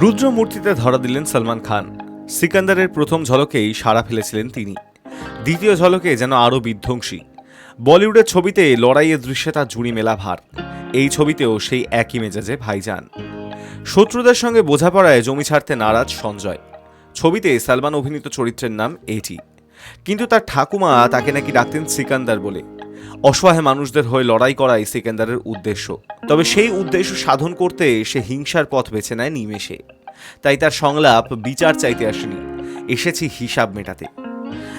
রুদ্র মূর্তিতে ধরা দিলেন সালমান খান। সিকান্দারের প্রথম ঝলকেই সাড়া ফেলেছিলেন তিনি। দ্বিতীয় ঝলকে যেন আরও বিধ্বংসী। বলিউডের ছবিতে লড়াইয়ের দৃশ্যে তার জুড়ি মেলা ভার। এই ছবিতেও সেই একই মেজাজে ভাইজান। শত্রুদের সঙ্গে বোঝাপড়ায় জমি ছাড়তে নারাজ সঞ্জয়। ছবিতে সালমান অভিনীত চরিত্রের নাম এটি কিন্তু তার ঠাকুমা তাকে নাকি ডাকতেন সিকান্দার বলে। অসহায় মানুষদের হয়ে লড়াই করাই সিকান্দারের উদ্দেশ্য। তবে সেই উদ্দেশ্য সাধন করতে সে হিংসার পথ বেছে নেয় নিমেষে। তাই তার সংলাপ বিচার চাইতে আসেনি। এসেছি হিসাব মেটাতে।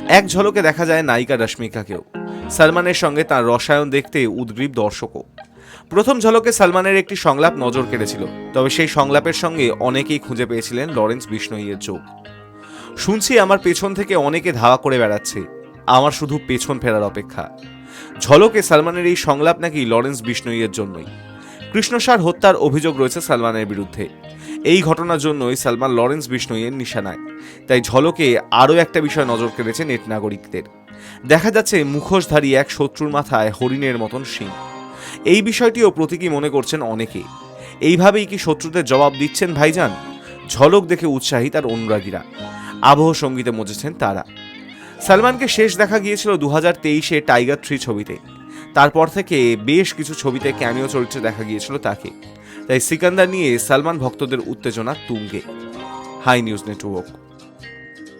এক ঝলকে দেখা যায় নায়িকা রশ্মিকাকেও। সালমানের সঙ্গে তার রসায়ন দেখতে উদ্গ্রীব দর্শকও। প্রথম ঝলকে সালমানের একটি সংলাপ নজর কেড়েছিল, তবে সেই সংলাপের সঙ্গে অনেকেই খুঁজে পেয়েছিলেন লরেন্স বিষ্ণইয়ের চোখ। শুনছি আমার পেছন থেকে অনেকে ধাওয়া করে বেড়াচ্ছে। আমার শুধু পেছন ফেরার অপেক্ষা। ঝলকে সালমানের এই সংলাপ নাকি লরেন্স বিষ্ণইয়ের জন্যই। কৃষ্ণসার হত্যার অভিযোগ রয়েছে সালমানের বিরুদ্ধে। এই ঘটনার জন্যই সালমান লরেন্স বিষ্ণইয়ের নিশানায়। তাই ঝলকে আরও একটা বিষয় নজর কেড়েছে নেট নাগরিকদের। দেখা যাচ্ছে মুখোশধারী এক শত্রুর মাথায় হরিণের মতন শিং। এই বিষয়টিও প্রতীকী মনে করছেন অনেকে। এইভাবেই কি শত্রুদের জবাব দিচ্ছেন ভাইজান? ঝলক দেখে উৎসাহী তার অনুরাগীরা। আবহ সঙ্গীতে মজেছেন তারা। সালমানকে শেষ দেখা গিয়েছিল দু হাজার তেইশে টাইগার থ্রি ছবিতে। তারপর থেকে বেশ কিছু ছবিতে ক্যামিও চরিত্রে দেখা গিয়েছিল তাকে। তাই সিকান্দার নিয়ে সালমান ভক্তদের উত্তেজনা তুঙ্গে। High news network.